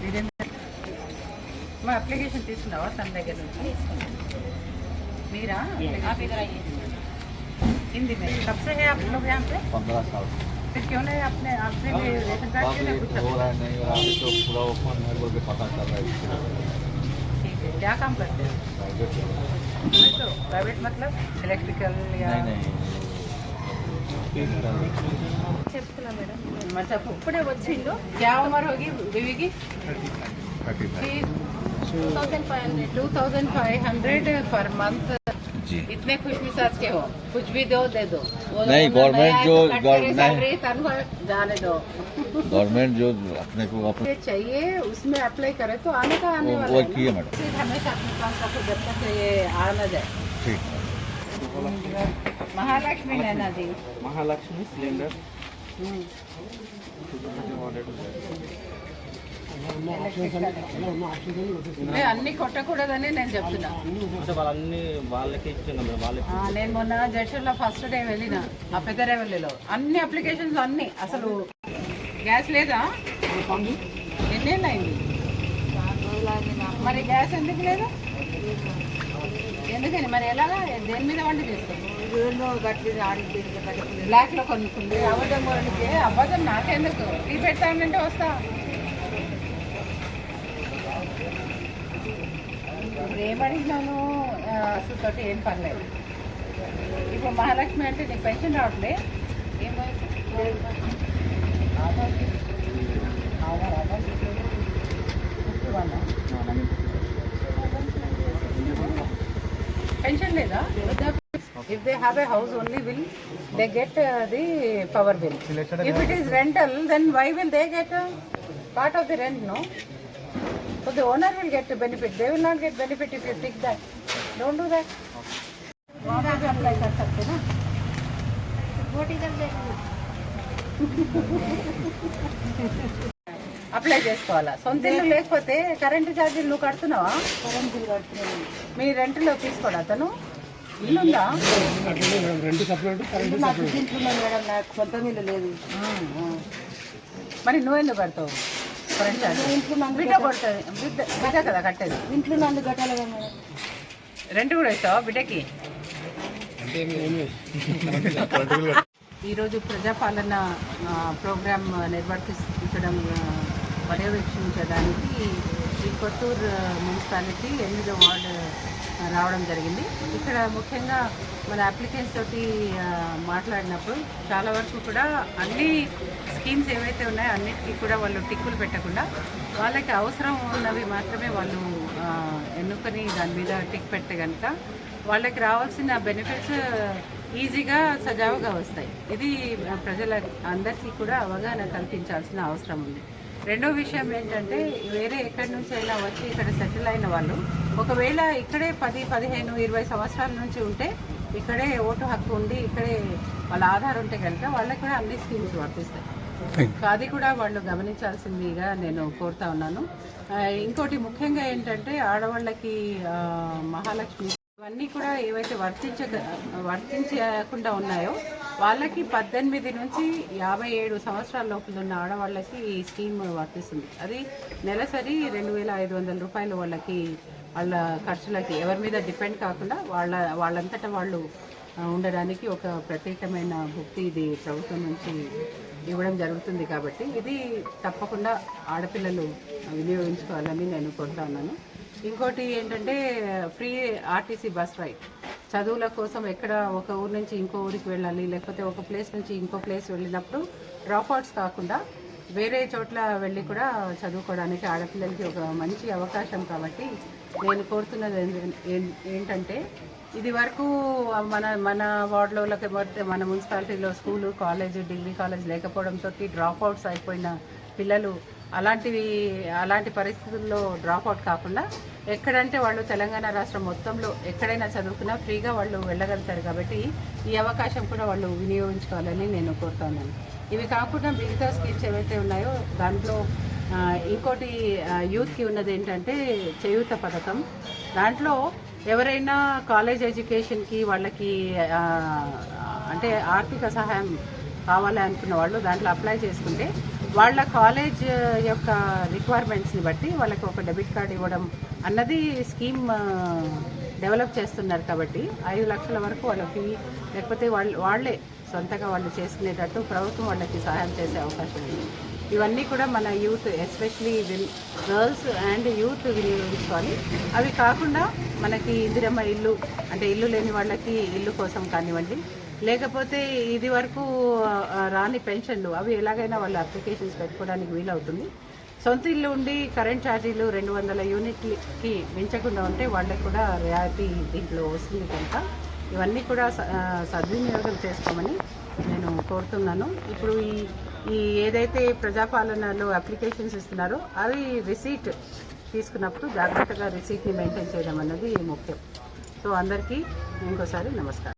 మీరేం మా అప్లికేషన్ తీసుకున్నావా తన దగ్గర నుంచి మీరా आप इधर आइए हिंदी में कब से है आप लोग यहाँ पे पंद्रह साल फिर क्यों नहीं अपने आपसे भी रेशन कार्ड क्यों नहीं अभी पूछा हो रहा है नहीं हो रहा है तो पूरा ओपन है बोल के पता चल रहा है इसलिए ठीक है क्या काम करते हो प्राइवेट है। नहीं तो प्राइवेट मतलब इलेक्ट्रिकल या नहीं नहीं तीन साल చెప్తున్నా మేడం मतलब ఇప్పుడే వచ్చిండు क्या उम्र होगी बीवी की thirty five two thousand five hundred two thousand five hundred per month जी इतने खुश मिजाज के हो कुछ भी दो दे दो वो नहीं, उन्होंने government आया तो जो- कट गवर- करे नहीं। salary, तनख्वाह जाने दो गवर्नमेंट जो अपने को अपने ये चाहिए उसमें अप्लाई करे तो आने का आने वो- वाला वो है ना। किए मैडम। फिर हमेशा अपने पास रखो जब तक ये आ न जाए ठीक महालक्ष्मी మహాలక్ష్మి మహాలక్ష్మి సిలిండర్. అన్ని కొట్టకూడదని నేను చెప్తున్నా. వాళ్ళకి నేను మొన్న జడ్షన్లో ఫస్ట్ డే వెళ్ళిన ఆ పెద్దరేవల్లిలో. అన్ని అప్లికేషన్స్ అన్ని అసలు గ్యాస్ లేదా? ఎన్నేళ్ళు అయింది మరి గ్యాస్ ఎందుకు లేదా? ఎందుకని? మరి ఎలాగా దేని మీద వంట చేస్తాం బ్లాక్లో కొనుక్కుంది. అబద్ధం కొనుక్కి అబద్ధం నాకెందుకు? టీ పెడతానంటే వస్తా. ఇప్పుడు ఏమడిగినాను ఆ, అసలు తోటి ఏం పర్లేదు. ఇప్పుడు మహాలక్ష్మి అంటే నీకు పెన్షన్ రావట్లే? ఏం వయసు? Aadhaar pension leda if they have a house only will they get uh, the power bill if it is rental then why will they get uh, part of the rent no so the owner will get the benefit they will not get benefit if you fix that don't do that वहाँ पे apply कर सकते ना vote इधर देखना apply చేసుకోవాలా? సొంత ఇల్లు లేకపోతే కరెంటు ఛార్జీలు నువ్వు కడుతున్నావా? కరెంట్ బిల్ కడుతున్నాను. మీ రెంట్లో తీసుకోడు అతను? ఇల్లుందా? ఇల్లు నాకు ఇంట్లో మేడం నాకు సొంత ఇల్లు లేదు. మరి నువ్వెందుకు కడతావు కరెంట్ ఛార్జ్ ఇంట్లో బిడ్డ కొడుతుంది. బిడ్డ బిడ్డ కదా కట్టేది. ఇంట్లో నందు కట్టాలి కదా మేడం. రెంట్ కూడా ఇస్తావా బిడ్డకి? ఈరోజు ప్రజాపాలన ప్రోగ్రాం నిర్వర్తించడం పర్యవేక్షించడానికి ఈ కొత్తూరు మున్సిపాలిటీ ఎనిమిదో వార్డు రావడం జరిగింది. ఇక్కడ ముఖ్యంగా మన అప్లికెంట్స్ తోటి మాట్లాడినప్పుడు చాలా వరకు కూడా అన్ని స్కీమ్స్ ఏవైతే ఉన్నాయో అన్నిటికీ కూడా వాళ్ళు టిక్కులు పెట్టకుండా వాళ్ళకి అవసరం ఉన్నవి మాత్రమే వాళ్ళు ఎన్నుకొని దాని మీద టిక్ పెట్టే కనుక వాళ్ళకి రావాల్సిన బెనిఫిట్స్ ఈజీగా సజావుగా వస్తాయి. ఇది ప్రజల అందరికీ కూడా అవగాహన కల్పించాల్సిన అవసరం ఉంది. రెండో విషయం ఏంటంటే వేరే ఎక్కడి నుంచి అయినా వచ్చి ఇక్కడ సెటిల్ అయిన వాళ్ళు ఒకవేళ ఇక్కడే పది పదిహేను ఇరవై సంవత్సరాల నుంచి ఉంటే ఇక్కడే ఓటు హక్కు ఉండి ఇక్కడే వాళ్ళ ఆధార్ ఉంటే కనుక వాళ్ళకి కూడా అన్ని స్కీమ్స్ వర్తిస్తాయి. అది కూడా వాళ్ళు గమనించాల్సిందిగా నేను కోరుతా ఉన్నాను. ఇంకోటి ముఖ్యంగా ఏంటంటే ఆడవాళ్ళకి మహాలక్ష్మి ఇవన్నీ కూడా ఏవైతే వర్తించ వర్తించకుండా ఉన్నాయో వాళ్ళకి పద్దెనిమిది నుంచి యాభై ఏడు సంవత్సరాల లోపల ఉన్న ఆడవాళ్ళకి ఈ స్కీమ్ వర్తిస్తుంది. అది నెలసరి రెండు వేల ఐదు వందల రూపాయలు వాళ్ళకి వాళ్ళ ఖర్చులకి ఎవరి మీద డిపెండ్ కాకుండా వాళ్ళ వాళ్ళంతటా వాళ్ళు ఉండడానికి ఒక ప్రత్యేకమైన భుక్తి ఇది ప్రభుత్వం నుంచి ఇవ్వడం జరుగుతుంది కాబట్టి ఇది తప్పకుండా ఆడపిల్లలు వినియోగించుకోవాలని నేను కోరుతా ఉన్నాను. ఇంకోటి ఏంటంటే ఫ్రీ ఆర్టీసీ బస్ రైడ్. చదువుల కోసం ఎక్కడ ఒక ఊరు నుంచి ఇంకో ఊరికి వెళ్ళాలి లేకపోతే ఒక ప్లేస్ నుంచి ఇంకో ప్లేస్ వెళ్ళినప్పుడు డ్రాప్అవుట్స్ కాకుండా వేరే చోట్ల వెళ్ళి కూడా చదువుకోవడానికి ఆడపిల్లలకి ఒక మంచి అవకాశం కాబట్టి నేను కోరుతున్నది ఏం- ఏంటంటే ఇది వరకు మన మన వార్డులో లేకపోతే మన మున్సిపాలిటీలో స్కూలు కాలేజ్ డిగ్రీ కాలేజ్ లేకపోవడంతో డ్రాప్ అవుట్స్ అయిపోయిన పిల్లలు అలాంటివి అలాంటి పరిస్థితుల్లో డ్రాప్ అవుట్ కాకుండా ఎక్కడంటే వాళ్ళు తెలంగాణ రాష్ట్రం మొత్తంలో ఎక్కడైనా చదువుకున్నా ఫ్రీగా వాళ్ళు వెళ్ళగలుగుతారు కాబట్టి ఈ అవకాశం కూడా వాళ్ళు వినియోగించుకోవాలని నేను కోరుతున్నాను. ఇవి కాకుండా మిగతా స్కీమ్స్ ఏవైతే ఉన్నాయో దాంట్లో ఇంకోటి యూత్కి ఉన్నది ఏంటంటే చేయూత పథకం. దాంట్లో ఎవరైనా కాలేజ్ ఎడ్యుకేషన్కి వాళ్ళకి అంటే ఆర్థిక సహాయం కావాలి అనుకున్న వాళ్ళు దాంట్లో అప్లై చేసుకుంటే వాళ్ళ కాలేజ్ యొక్క రిక్వైర్మెంట్స్ని బట్టి వాళ్ళకి ఒక డెబిట్ కార్డు ఇవ్వడం అన్నది స్కీమ్ డెవలప్ చేస్తున్నారు కాబట్టి ఐదు లక్షల వరకు వాళ్ళ ఫీ లేకపోతే వాళ్ళు వాళ్ళే సొంతగా వాళ్ళు చేసుకునేటట్టు ప్రభుత్వం వాళ్ళకి సహాయం చేసే అవకాశం ఉంది. ఇవన్నీ కూడా మన youth especially girls and youth వినియోగించుకోవాలి అవి కాకుండా మనకి ఇందిరమ్మ ఇల్లు అంటే ఇల్లు లేని వాళ్ళకి ఇల్లు కోసం కానివ్వండి లేకపోతే ఇది వరకు రాని పెన్షన్లు అవి ఎలాగైనా వాళ్ళు అప్లికేషన్స్ పెట్టుకోవడానికి వీలవుతుంది. సొంత ఇల్లు ఉండి కరెంట్ ఛార్జీలు రెండు వందల యూనిట్లకి మించకుండా ఉంటే వాళ్ళకి కూడా రియాయితీ దీంట్లో వస్తుంది కనుక ఇవన్నీ కూడా స- సద్వినియోగం చేసుకోమని నేను కోరుతున్నాను. ఇప్పుడు ఈ ఈ ఏదైతే ప్రజాపాలనలో అప్లికేషన్స్ ఇస్తున్నారో అవి రిసీట్ తీసుకున్నప్పుడు జాగ్రత్తగా రిసీట్ని మెయింటైన్ చేయడం అన్నది ముఖ్యం. సో అందరికీ ఇంకోసారి నమస్కారం.